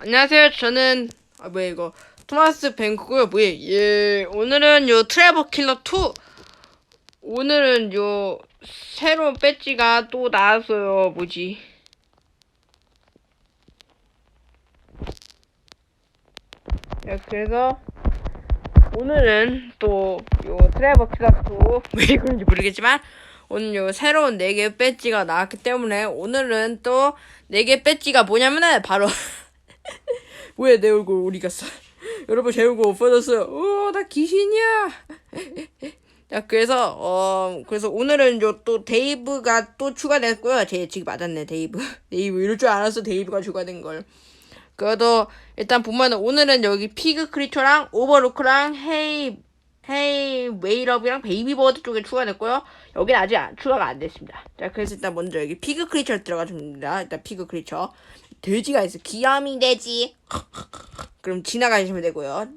안녕하세요. 저는 아 뭐야 이거 토마스 뱅크고요. 뭐야 예 오늘은 요 트래버 킬러 2 오늘은 요 새로운 배지가 또 나왔어요. 뭐지? 야, 그래서 오늘은 또 요 트래버 킬러 2왜 그런지 모르겠지만 오늘 요 새로운 4개 배지가 나왔기 때문에 오늘은 또 4개 배지가 뭐냐면은 바로 왜 내 얼굴 어디 갔어? 여러분 제 얼굴 없어졌어요. 오, 나 귀신이야. 자, 그래서 어 그래서 오늘은 요 또 데이브가 또 추가됐고요. 제 지금 맞았네, 데이브. 데이브 이럴 줄 알았어, 데이브가 추가된 걸. 그래도 일단 보면은 오늘은 여기 피그 크리처랑 오버로크랑 헤이 헤이 웨이럽이랑 베이비버드 쪽에 추가됐고요. 여기는 아직 안- 추가가 안 됐습니다. 자, 그래서 일단 먼저 여기 피그 크리처 들어가 줍니다. 일단 피그 크리처. 돼지가 있어. 귀염이 돼지. 그럼 지나가시면 되고요.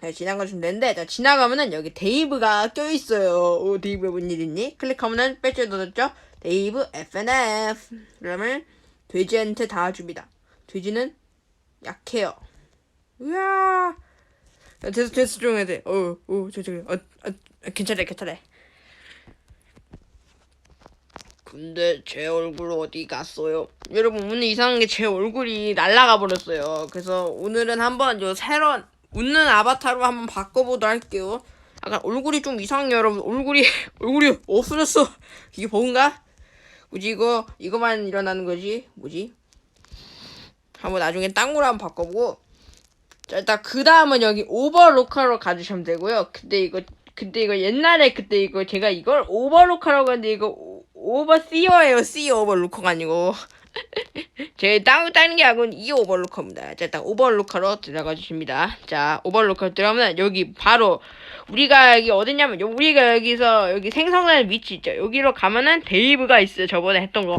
네, 지나가시면 되는데, 자, 지나가면은 여기 데이브가 껴있어요. 오, 데이브 뭔일 있니? 클릭하면은 배지 넣어줬죠? 데이브 FNF. 그러면 돼지한테 닿아줍니다. 돼지는 약해요. 우와. 야, 됐어, 됐어, 조용해야 돼. 어, 어, 저, 저, 어, 어, 괜찮아, 괜찮아. 근데 제 얼굴 어디 갔어요? 여러분 오늘 이상한 게 제 얼굴이 날아가 버렸어요. 그래서 오늘은 한번 요 새로운 웃는 아바타로 한번 바꿔보도록 할게요. 약간 얼굴이 좀 이상해요, 여러분. 얼굴이 얼굴이 없어졌어. 이게 버그인가? 뭐지 이거 이거만 일어나는 거지? 뭐지? 한번 나중에 딴 거로 한번 바꿔보고 자 일단 그 다음은 여기 오버로커로 가주시면 되고요. 근데 이거 근데 이거 옛날에 그때 이거 제가 이걸 오버로커라고 했는데 이거 오- 오버시어예요. 시 오버로커가 아니고 제땅 따는 게 아니고 이 오버로커입니다. 자 일단 오버로커로 들어가 주십니다. 자 오버로커 들어가면 여기 바로 우리가 여기 어디냐면 요- 우리가 여기서 여기 생성하는 위치 있죠. 여기로 가면은 데이브가 있어요. 저번에 했던 거.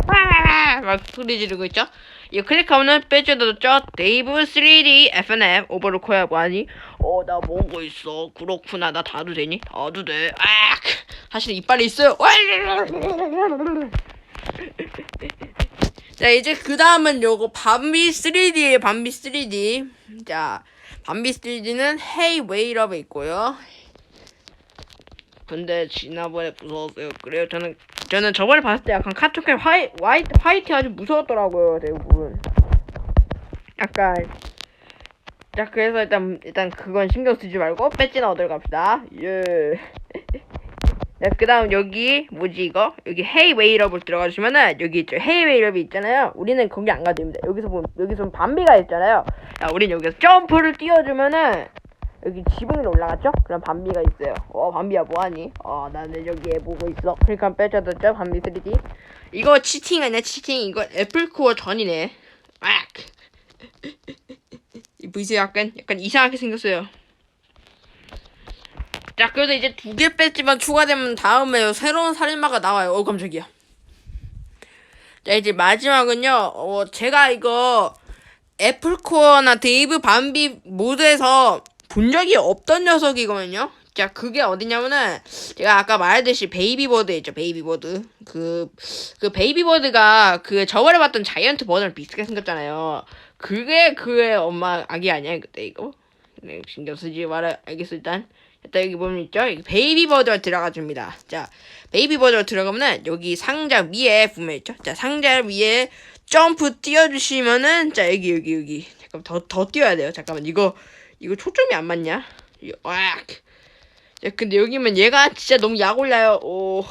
막 소리 지르고 있죠. 이거 클릭하면은 빼줘도죠. 데이브 3D FNF 오버로커야 뭐하니? 어나 뭔거 있어. 그렇구나. 나 다도 되니? 다도 돼. 아 사실 이빨이 있어요. 자 이제 그 다음은 요거 밤비 3D에 밤비 3D. 자 밤비 3D는 헤이 웨이럽에 있고요. 근데 지난번에 무서웠어요. 그래요. 저는 저는 저번에 봤을 때 약간 카톡에 화이 화이트 화이트 아주 무서웠더라고요. 대부분. 약간 자 그래서 일단 일단 그건 신경 쓰지 말고 배지나 얻으러 갑시다. 예. 자 그다음 여기 뭐지 이거 여기 헤이 웨이럽을 들어가 주시면은 여기 있죠 헤이 웨이럽이 있잖아요. 우리는 거기 안 가도 됩니다. 여기서 보면 여기서 밤비가 있잖아요. 야 우린 여기서 점프를 띄워주면은 여기 지붕으로 올라갔죠? 그럼 밤비가 있어요. 어, 밤비야 뭐하니? 어, 나는 여기에 보고 있어. 그러니까 빼줘뒀죠? 밤비 3D. 이거 치팅 아니야, 치팅. 이거 애플코어 전이네. 악! 이 보이세요? 약간, 약간 이상하게 생겼어요. 자, 그래도 이제 두 개 뺐지만 추가되면 다음에 새로운 살인마가 나와요. 어, 깜짝이야. 자, 이제 마지막은요, 어, 제가 이거 애플코어나 데이브 밤비 모드에서 본 적이 없던 녀석이거든요. 자, 그게 어디냐면은 제가 아까 말했듯이 베이비버드 있죠, 베이비버드. 그, 그 베이비버드가 그 저번에 봤던 자이언트 버전 비슷하게 생겼잖아요. 그게 그의 엄마 아기 아니야, 그때 이거? 네, 신경 쓰지 마라. 알겠어, 일단. 일단 여기 보면 있죠? 베이비버드가 들어가 줍니다. 자, 베이비버드가 들어가면은 여기 상자 위에 보면 있죠? 자, 상자 위에 점프 띄워주시면은 자, 여기, 여기, 여기. 잠깐 더, 더 띄워야 돼요. 잠깐만, 이거, 이거 초점이 안 맞냐? 와. 야, 근데 여기면 얘가 진짜 너무 약 올라요. 오.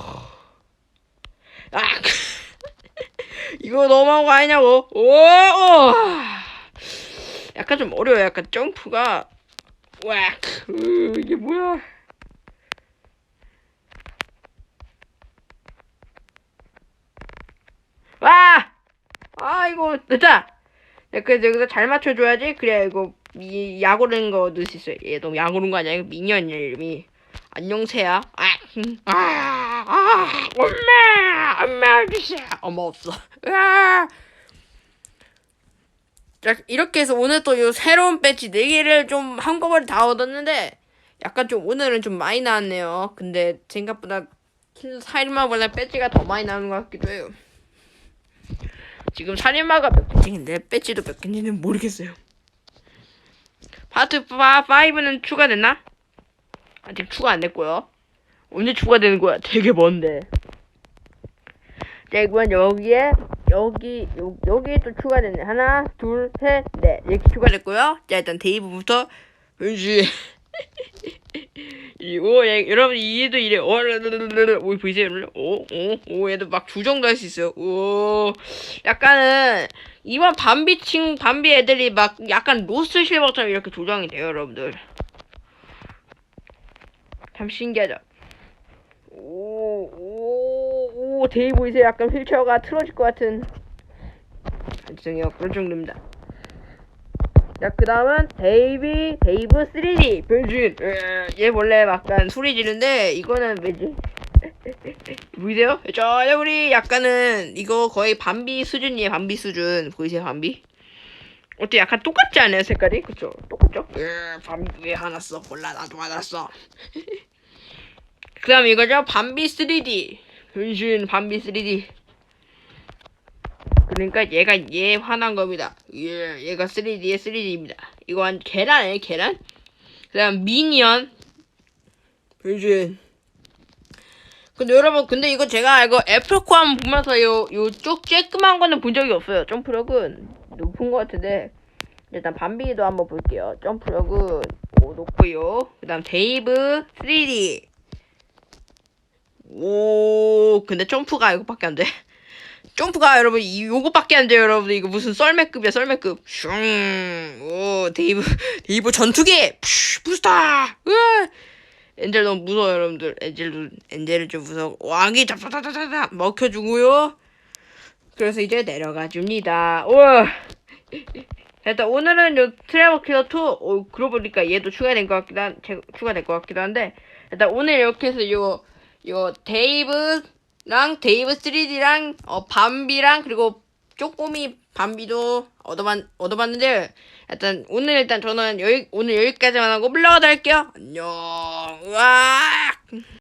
아. 이거 너무한 거 아니냐고. 오, 오. 약간 좀 어려워요. 약간 점프가. 와. 으, 이게 뭐야. 와! 아, 이거, 됐다! 야, 그래서 여기서 잘 맞춰줘야지. 그래야 이거, 이, 약 오르는 거 넣을 수 있어요. 얘 너무 약 오른 거 아니야? 이거 미니언이야, 이름이. 안녕세야. 아, 음, 아, 아, 엄마! 엄마, 주세요. 엄마 없어. 아! 자, 이렇게 해서 오늘 또 요 새로운 배지 4개를 좀 한꺼번에 다 얻었는데, 약간 좀 오늘은 좀 많이 나왔네요. 근데 생각보다 킬 사일마보다 배지가 더 많이 나오는 것 같기도 해요. 지금 살인마가 몇 개인데 배지도 몇 개인지는 모르겠어요. 파트 5는 추가됐나? 아직 추가 안 됐고요. 언제 추가되는 거야? 되게 먼데. 자, 이건 여기에 여기 요, 여기 또 추가됐네. 하나, 둘, 셋, 넷 이렇게 추가됐고요. 자, 일단 데이브부터 은지. 오, 얘, 여러분 얘도 이래. 오, 오 보이세요? 여러분? 오, 오, 오, 얘도 막 조정도 할 수 있어요. 오, 약간은 이번 밤비 친 밤비 애들이 막 약간 로스 실버처럼 이렇게 조정이 돼요, 여러분들. 참 신기하죠. 오, 오, 오, 데이 보이세요? 약간 휠체어가 틀어질 것 같은. 죄송해요. 그런 정도입니다. 자, 그 다음은 데이비, 데이브 3D 변신. 으, 얘 원래 약간 소리 지르는데, 이거는 왜지? 보이세요? 저, 우리 약간은, 이거 거의 밤비 수준이에요, 밤비 수준. 보이세요, 밤비? 어때, 약간 똑같지 않아요, 색깔이? 그쵸? 똑같죠? 으, 밤비 왜 화났어? 몰라, 나도 화났어. 그 다음 이거죠? 밤비 3D. 변신, 밤비 3D. 그러니까 얘가 얘 화난 겁니다. 예, 얘가 3D의 3D입니다. 이건 계란이에요, 계란. 그 다음 미니언. 변신. 근데 여러분, 근데 이거 제가 이거 애플코안 보면서 요, 요쪽 쬐끄만 거는 본 적이 없어요. 점프력은 높은 것 같은데. 일단 밤비도 한번 볼게요. 점프력은 오, 높고요. 그 다음 데이브 3D. 오, 근데 점프가 이거밖에 안 돼. 점프가 여러분 이 요거밖에 안 돼요 여러분 이거 무슨 썰매급이야 썰매급. 슝, 오 데이브 데이브 전투기! 푸, 부스터! 으아. 엔젤 너무 무서워 여러분들. 엔젤도 엔젤은 좀 무서워. 왕이 잡다다다다 먹혀주고요. 그래서 이제 내려가 줍니다. 우와. 일단 오늘은 요 트래버 킬러 2 오, 그러고 보니까 얘도 추가된 것 같기도 한 제- 추가될 것 같기도 한데. 일단 오늘 이렇게 해서 요요 데이브 랑 데이브 3D랑 어 밤비랑 그리고 쪼꼬미 밤비도 얻어봤 얻어봤는데 일단 오늘 일단 저는 여기 오늘 여기까지만 하고 물러가다 할게요. 안녕. 으악